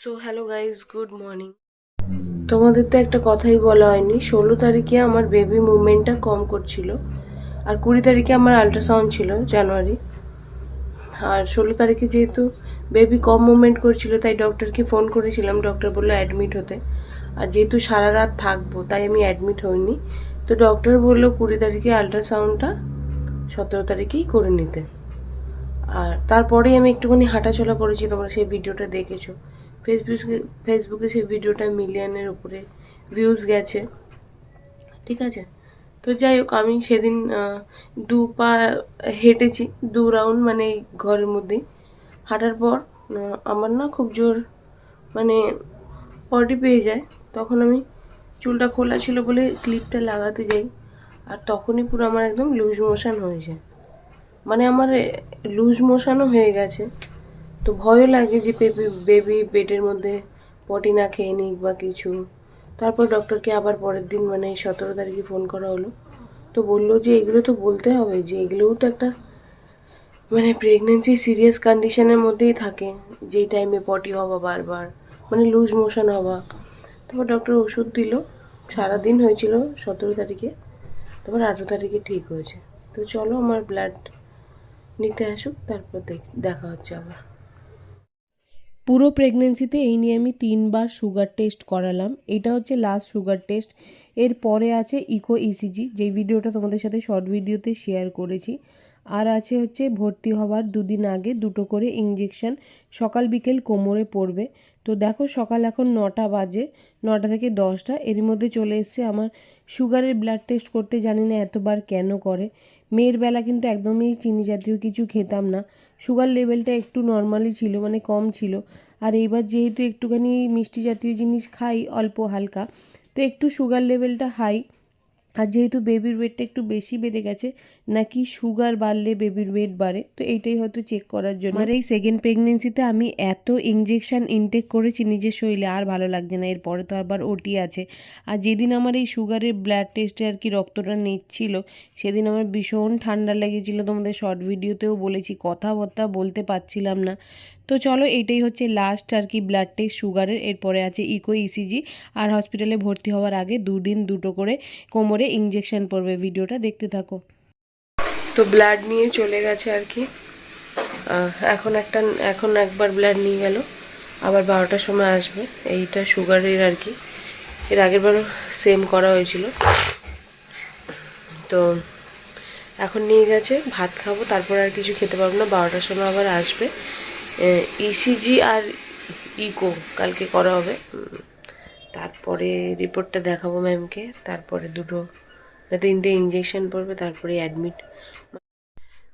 So hello guys good morning তোমাদের তো একটা কথাই বলা হয়নি, ষোলো তারিখে আমার বেবি মুভমেন্টটা কম করছিল, আর কুড়ি তারিখে আমার আল্ট্রাসাউন্ড ছিল, জানুয়ারি। আর ষোলো তারিখে যেহেতু বেবি কম মুভমেন্ট করছিল, তাই ডক্টরকে ফোন করেছিলাম ডক্টর বলল অ্যাডমিট হতে। আর যেহেতু সারা রাত থাকব, তাই আমি অ্যাডমিট হইনি, তো ডক্টর বলল কুড়ি তারিখে আল্ট্রাসাউন্ডটা সতেরো তারিখেই করে নিতে। আর তারপরেই আমি একটুখানি হাঁটাচলা করেছি, তোমরা সেই ভিডিওটা দেখেছ। ফেসবুকে ফেসবুকে সেই ভিডিওটা মিলিয়নের উপরে ভিউজ গেছে। ঠিক আছে? তো যাই হোক, আমি সেদিন দু পা হেঁটেছি, দু রাউন্ড মানে ঘরের মধ্যেই। হাঁটার পর আমার না খুব জোর মানে পটি পেয়ে যায়। তখন আমি চুলটা খোলা ছিল বলে ক্লিপটা লাগাতে যাই। আর তখনই পুরো আমার একদম লুজ মোশন হয়ে যায়। মানে আমার লুজ মোশনও হয়ে গেছে। তো ভয়ও লাগে যে বেবি বেবি পেটের মধ্যে পটি না খেয়ে নিক বা কিছু। তারপর ডক্টরকে আবার পরের দিন মানে সতেরো তারিখে ফোন করা হলো। তো বলল যে এগুলো তো বলতে হবে, যে এগুলোও তো একটা মানে প্রেগনেন্সি সিরিয়াস কন্ডিশনের মধ্যেই থাকে। যেই টাইমে পটি হওয়া বারবার মানে লুজ মোশন হওয়া। তারপর ডক্টর ওষুধ দিল, সারাদিন হয়েছিল সতেরো তারিখে। তারপর আঠেরো তারিখে ঠিক হয়েছে। তো চলো আমার ব্লাড নিতে আসুক, তারপর দেখ- দেখা হচ্ছে আবার। পুরো প্রেগনেন্সিতে এই নিয়ে আমি তিনবার সুগার টেস্ট করালাম। এটা হচ্ছে লাস্ট সুগার টেস্ট এর পরে আছে ইকো ইসিজি যেই ভিডিওটা তোমাদের সাথে শর্ট ভিডিওতে শেয়ার করেছি। আর আছে হচ্ছে ভর্তি হওয়ার দুদিন আগে দুটো করে ইঞ্জেকশন সকাল বিকেল কোমরে পড়বে। তো দেখো সকাল এখন নটা বাজে, নটা থেকে দশটা। এর মধ্যে চলে এসছে আমার সুগারের ব্লাড টেস্ট করতে জানি না এতবার কেন করে। মেয়ের বেলা কিন্তু একদমই চিনি জাতীয় কিছু খেতাম না। সুগার লেভেলটা একটু নর্মালি ছিল মানে কম ছিল। আর এইবার যেহেতু একটুখানি মিষ্টি জাতীয় জিনিস খাই, অল্প হালকা, তো একটু সুগার লেভেলটা হাই আর যেহেতু বেবির ওয়েটটা একটু বেশি বেড়ে গেছে নাকি সুগার বাড়লে বেবির ওয়েট বাড়ে? তো এইটাই হয়তো চেক করার জন্য। আর এই সেকেন্ড প্রেগনেন্সিতে আমি এত ইঞ্জেকশন ইনটেক করেছি নিজের শরীরে, আর ভালো লাগছে না। এরপরে তো আবার ওটি আছে। আর যেদিন আমার এই সুগারের ব্লাড টেস্টে আর কি রক্তটা নিচ্ছিল, সেদিন আমার ভীষণ ঠান্ডা লেগেছিল। তোমাদের শর্ট ভিডিওতেও বলেছি, কথাবার্তা বলতে পারছিলাম না। তো চলো এইটাই হচ্ছে লাস্ট আর কি ব্লাড টেস্ট সুগারের এরপরে আছে ইকো ইসিজি আর হসপিটালে ভর্তি হওয়ার আগে দুদিন দুটো করে কোমরে ইঞ্জেকশন পড়বে। ভিডিওটা দেখতে থাকো। তো ব্লাড নিয়ে চলে গেছে আর কি। এখন একটা, এখন একবার ব্লাড নিয়ে গেল, আবার বারোটার সময় আসবে। এইটা সুগারের আর কি। এর আগের বারও সেম করা হয়েছিল। তো এখন নিয়ে গেছে, ভাত খাব, তারপর আর কিছু খেতে পারব না। বারোটার সময় আবার আসবে। ইসিজি আর ইকো কালকে করা হবে। তারপরে রিপোর্টটা দেখাবো ম্যামকে তারপরে দুটো তিনটে ইঞ্জেকশন পড়বে তারপরে অ্যাডমিট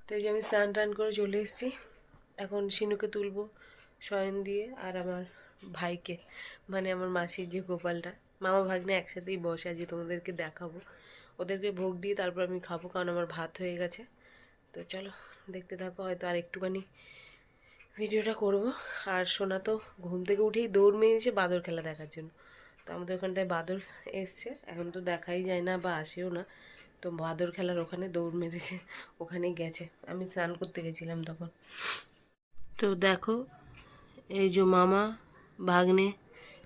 তো এই যে আমি স্নান টান করে চলে এসেছি। এখন শিনুকে তুলবো, শয়ন দিয়ে আর আমার ভাইকে। মানে আমার মাসির যে গোপালটা। মামা ভাগ্নে একসাথেই বসে আজকে তোমাদেরকে দেখাবো। ওদেরকে ভোগ দিয়ে তারপর আমি খাব, কারণ আমার ভাত হয়ে গেছে। তো চলো, দেখতে থাকো, হয়তো আর একটুখানি ভিডিওটা করব। আর সোনা তো ঘুম থেকে উঠেই দৌড় মেরেছে বাদর খেলা দেখার জন্য। তো আমাদের ওখানটায় বাদর এসছে। এখন তো দেখাই যায় না বা আসেও না। তো বাদর খেলার ওখানে দৌড় মেরেছে ওখানেই গেছে। আমি স্নান করতে গেছিলাম তখন। তো দেখো, এই যে মামা, ভাগ্নে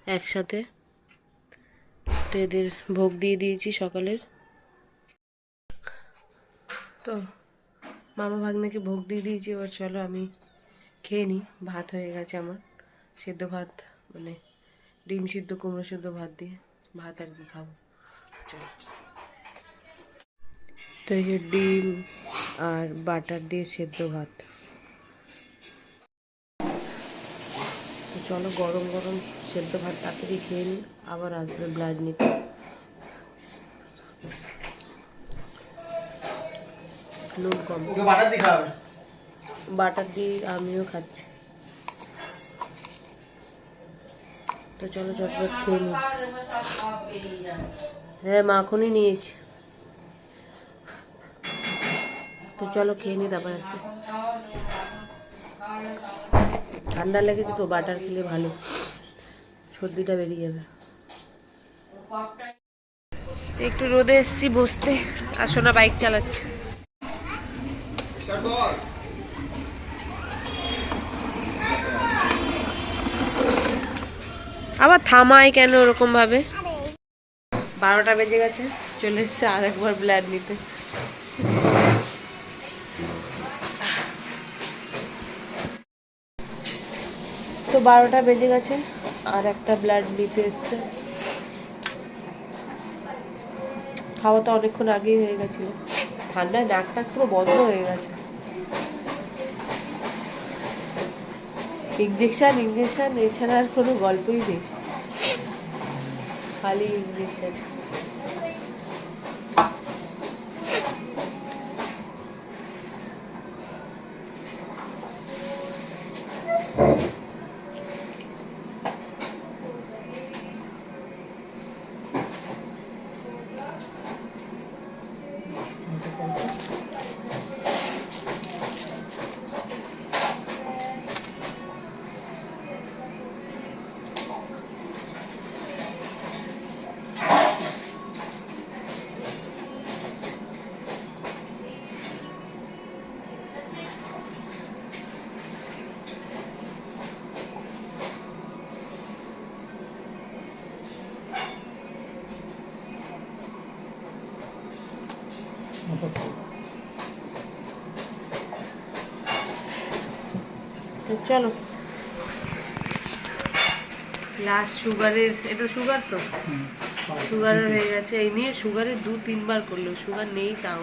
একসাথে। তো এদের ভোগ দিয়ে দিয়েছি সকালের। তো মামা ভাগ্নেকে ভোগ দিয়ে দিয়েছি, এবার চলো আমি খেয়ে নিই। ভাত হয়ে গেছে আমার। সেদ্ধ ভাত মানে ডিম সিদ্ধ কুমড়ো সিদ্ধ ভাত দিয়ে। ভাত আর কি খাব? চলো। তো এই যে ডিম আর বাটার দিয়ে সেদ্ধ ভাত। চলো গরম গরম সেদ্ধ ভাত তাড়াতাড়ি খেয়ে নিই আবার আসবে ব্লাড নিতে। নুন কম। বাটার দিয়ে আমিও খাচ্ছি। তো চলো চটপট খেয়ে নিই। হ্যাঁ মাখনই নিয়েছি। তো চলো খেয়ে নিই, তারপর আসছি ঠান্ডা লেগেছে তো, বাটার খেলে ভালো। সর্দিটা বেরিয়ে যাবে। একটু রোদে এসছি বসতে, আর সোনা বাইক চালাচ্ছে। আবার থামায় কেন ওরকম ভাবে বারোটা বেজে গেছে চলে এসছে আর একবার ব্লাড নিতে। তো বারোটা বেজে গেছে আর একটা ব্লাড নিতে এসছে। খাওয়া তো অনেকক্ষণ আগেই হয়ে গেছিল। ঠান্ডায় নাক টাক পুরো বন্ধ হয়ে গেছে। ইঞ্জেকশন ইঞ্জেকশন এছাড়া আর কোনো গল্পই নেই। খালি ইঞ্জেকশন চলো। লাস্ট সুগারের এটা সুগার তো? সুগারের হয়ে গেছে। এই নিয়ে সুগারের দু তিনবার করল। সুগার নেই তাও।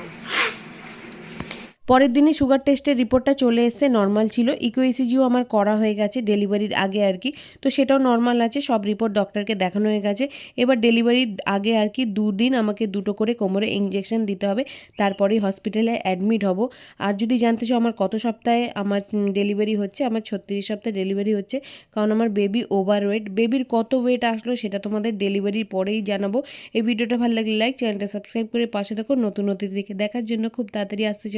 পরের দিনে সুগার টেস্টের রিপোর্টটা চলে এসেছে নর্মাল ছিল। ইকোইসিজিও আমার করা হয়ে গেছে ডেলিভারির আগে আর কি। তো সেটাও নর্মাল আছে, সব রিপোর্ট ডক্টরকে দেখানো হয়ে গেছে। এবার ডেলিভারির আগে আর কি দুদিন আমাকে দুটো করে কোমরে ইঞ্জেকশন দিতে হবে তারপরেই হসপিটালে অ্যাডমিট হব। আর যদি জানতে চাও আমার কত সপ্তাহে আমার ডেলিভারি হচ্ছে, আমার ছত্রিশ সপ্তাহে ডেলিভারি হচ্ছে, কারণ আমার বেবি ওভার ওয়েট বেবির কত ওয়েট আসলো সেটা তোমাদের ডেলিভারির পরেই জানাব। এই ভিডিওটা ভালো লাগলে লাইক চ্যানেলটা সাবস্ক্রাইব করে পাশে থাকো। নতুন অতিথিকে দেখার জন্য খুব তাড়াতাড়ি আসতে চলেছে।